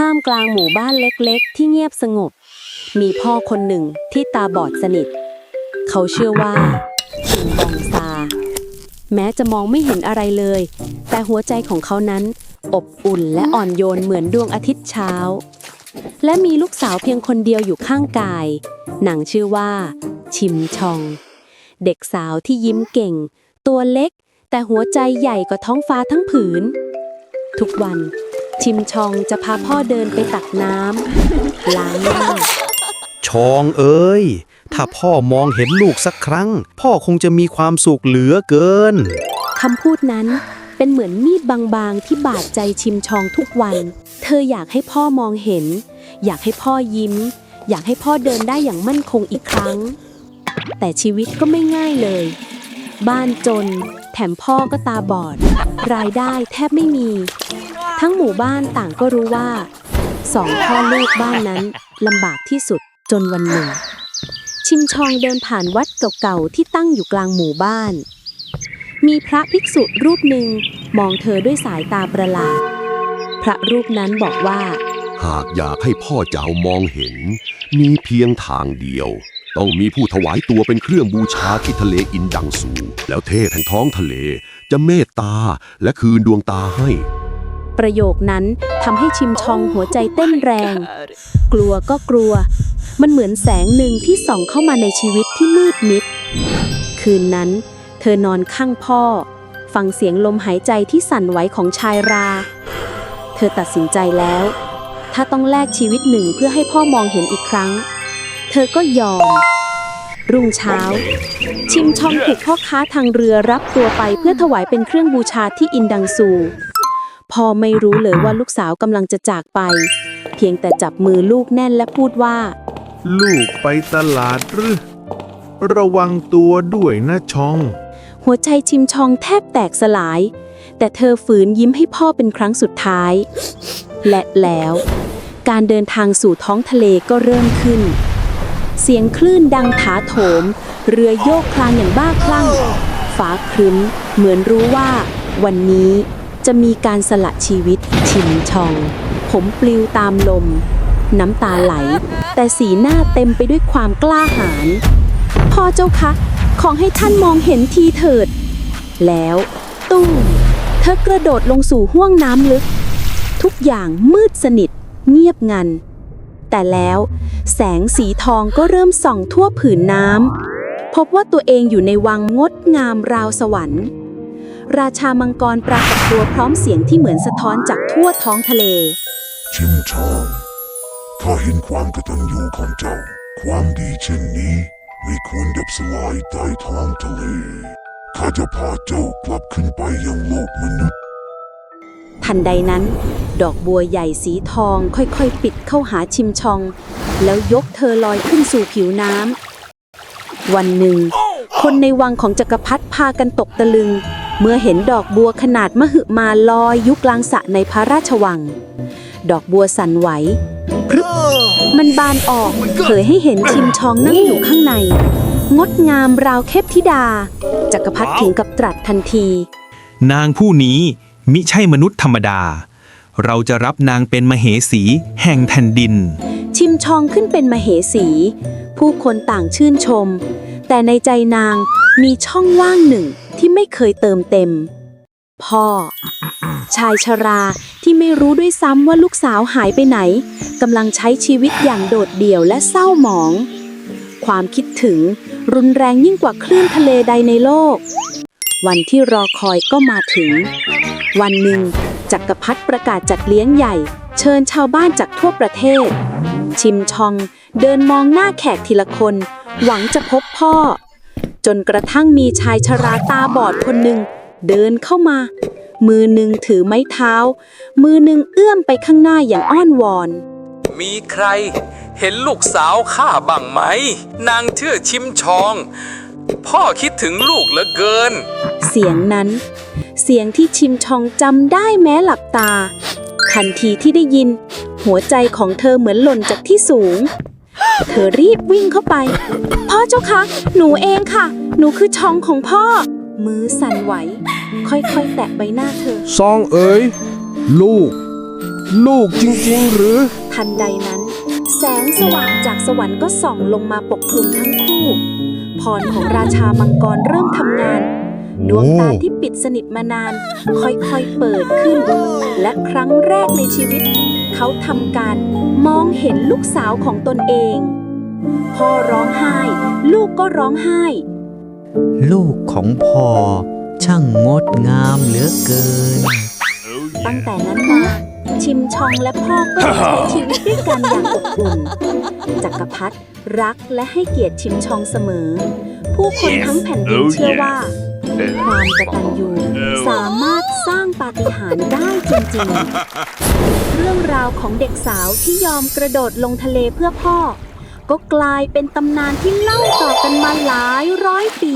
ท่ามกลางหมู่บ้านเล็กๆ ที่เงียบสงบ มีพ่อคนหนึ่งที่ตาบอดสนิท เขาเชื่อว่าชิงบองซา แม้จะมองไม่เห็นอะไรเลย แต่หัวใจของเขานั้น อบอุ่นและอ่อนโยนเหมือนดวงอาทิตย์เช้า และมีลูกสาวเพียงคนเดียวอยู่ข้างกาย หนังชื่อว่า ชิมชอง เด็กสาวที่ยิ้มเก่ง ตัวเล็ก แต่หัวใจใหญ่กว่าท้องฟ้าทั้งผืน ทุกวัน ชิมชองจะพาพ่อเดินไปตักน้ำล้างหน้าชองเอ้ย ถ้าพ่อมองเห็นลูกสักครั้ง พ่อคงจะมีความสุขเหลือเกินคำพูดนั้นเป็นเหมือนมีดบางๆที่บาดใจชิมชองทุกวัน เธออยากให้พ่อมองเห็น อยากให้พ่อยิ้ม อยากให้พ่อเดินได้อย่างมั่นคงอีกครั้ง แต่ชีวิตก็ไม่ง่ายเลย บ้านจน แถมพ่อก็ตาบอด รายได้แทบไม่มี ทั้งหมู่บ้านต่างก็รู้ว่าสองพ่อลูกบ้านนั้นลำบากที่สุดจนวันหนึ่ง ชิมชองเดินผ่านวัดเก่าๆที่ตั้งอยู่กลางหมู่บ้าน มีพระภิกษุรูปหนึ่งมองเธอด้วยสายตาประหลาด พระรูปนั้นบอกว่า หากอยากให้พ่อเจ้ามองเห็น มีเพียงทางเดียว ต้องมีผู้ถวายตัวเป็นเครื่องบูชาที่ทะเลอินดังสู แล้วเทพแห่งท้องทะเลจะเมตตาและคืนดวงตาให้ ประโยคนั้นทำให้ชิมชองหัวใจเต้นแรง กลัวก็กลัว มันเหมือนแสงหนึ่งที่ส่องเข้ามาในชีวิตที่มืดมิด คืนนั้น เธอนอนข้างพ่อ ฟังเสียงลมหายใจที่สั่นไหวของชายรา เธอตัดสินใจแล้ว ถ้าต้องแลกชีวิตหนึ่งเพื่อให้พ่อมองเห็นอีกครั้ง เธอก็ยอม รุ่งเช้า ชิมชองถูกพ่อค้าทางเรือรับตัวไปเพื่อถวายเป็นเครื่องบูชาที่อินดังซู พ่อไม่รู้เลยว่าลูกสาวกำลังจะจากไป เพียงแต่จับมือลูกแน่นและพูดว่า ลูกไปตลาดหรือ ระวังตัวด้วยนะชอง หัวใจชิมชองแทบแตกสลาย แต่เธอฝืนยิ้มให้พ่อเป็นครั้งสุดท้าย และแล้ว การเดินทางสู่ท้องทะเลก็เริ่มขึ้น เสียงคลื่นดังถาโถม เรือโยกคลานอย่างบ้าคลั่ง ฟ้าครึ้ม เหมือนรู้ว่า วันนี้ จะมีการสละชีวิต ชิมชอง ผมปลิวตามลม น้ำตาไหล แต่สีหน้าเต็มไปด้วยความกล้าหาญพ่อเจ้าคะขอให้ท่านมองเห็นทีเถิด แล้วตุ้มเธอกระโดดลงสู่ห้วงน้ำลึก ทุกอย่างมืดสนิท เงียบงัน แต่แล้วแสงสีทองก็เริ่มส่องทั่วผืนน้ำพบว่าตัวเองอยู่ในวังงดงามราวสวรรค์ ราชามังกรปรากฏตัวพร้อมเสียงที่เหมือนสะท้อนจากทั่วท้องทะเล ชิมชองข้าเห็นความกตัญญูของเจ้า ความดีเช่นนี้ไม่ควรดับสลายใต้ท้องทะเลข้าจะพาเจ้ากลับขึ้นไปยังโลกมนุษย์ ทันใดนั้น ดอกบัวใหญ่สีทองค่อยๆ ปิดเข้าหาชิมชอง แล้วยกเธอลอยขึ้นสู่ผิวน้ำวันหนึ่ง คนในวังของจักรพรรดิพากันตกตะลึง เมื่อเห็นดอกบัวขนาดมหึมาลอยยุกลางสระในพระราชวัง ดอกบัวสั่นไหวพรึบมันบานออกเผยให้เห็นชิมชองนั่งอยู่ข้างใน งดงามราวเทพธิดา จักรพรรดิถึงกับตรัสทันที นางผู้นี้มิใช่มนุษย์ธรรมดา เราจะรับนางเป็นมเหสีแห่งแผ่นดิน ชิมชองขึ้นเป็นมเหสี ผู้คนต่างชื่นชม แต่ในใจนางมีช่องว่างหนึ่ง ที่ไม่เคยเติมเต็ม พ่อ ชายชราที่ไม่รู้ด้วยซ้ำว่าลูกสาวหายไปไหนกำลังใช้ชีวิตอย่างโดดเดี่ยวและเศร้าหมอง ความคิดถึงรุนแรงยิ่งกว่าคลื่นทะเลใดในโลก วันที่รอคอยก็มาถึง วันหนึ่ง จักรพรรดิประกาศจัดเลี้ยงใหญ่ เชิญชาวบ้านจากทั่วประเทศ ชิมชองเดินมองหน้าแขกทีละคน หวังจะพบพ่อ จนกระทั่งมีชายชราตาบอดคนหนึ่งเดินเข้ามา มือหนึ่งถือไม้เท้า มือหนึ่งเอื้อมไปข้างหน้าอย่างอ้อนวอน มีใครเห็นลูกสาวข้าบ้างไหม นางชื่อชิมชอง พ่อคิดถึงลูกเหลือเกิน เสียงนั้น เสียงที่ชิมชองจำได้แม้หลับตา ทันทีที่ได้ยิน หัวใจของเธอเหมือนหล่นจากที่สูง เธอรีบวิ่งเข้าไป พ่อเจ้าคะ หนูเองค่ะ หนูคือชองของพ่อ มือสั่นไหว ค่อยๆ แตะใบหน้าเธอ ซองเอ๋ย ลูก ลูกจริงๆ หรือ ทันใดนั้น แสงสว่างจากสวรรค์ก็ส่องลงมาปกคลุมทั้งคู่ พรของราชามังกรเริ่มทำงาน ดวงตาที่ปิดสนิทมานาน ค่อยๆ เปิดขึ้น และครั้งแรกในชีวิต เขาทำการมองเห็นลูกสาวของตนเอง พ่อร้องไห้ ลูกก็ร้องไห้ ลูกของพ่อช่างงดงามเหลือเกิน ตั้งแต่นั้นมาชิมชองและพ่อก็ได้ใช้ชีวิตด้วยกันอย่างอบอุ่นจักรพรรดิรักและให้เกียรติชิมชองเสมอ ผู้คนทั้งแผ่นดินเชื่อว่า ความกตัญญูสามารถ สร้างปาฏิหาริย์ได้จริงๆ เรื่องราวของเด็กสาวที่ยอมกระโดดลงทะเลเพื่อพ่อ ก็กลายเป็นตำนานที่เล่าต่อกันมาหลายร้อยปี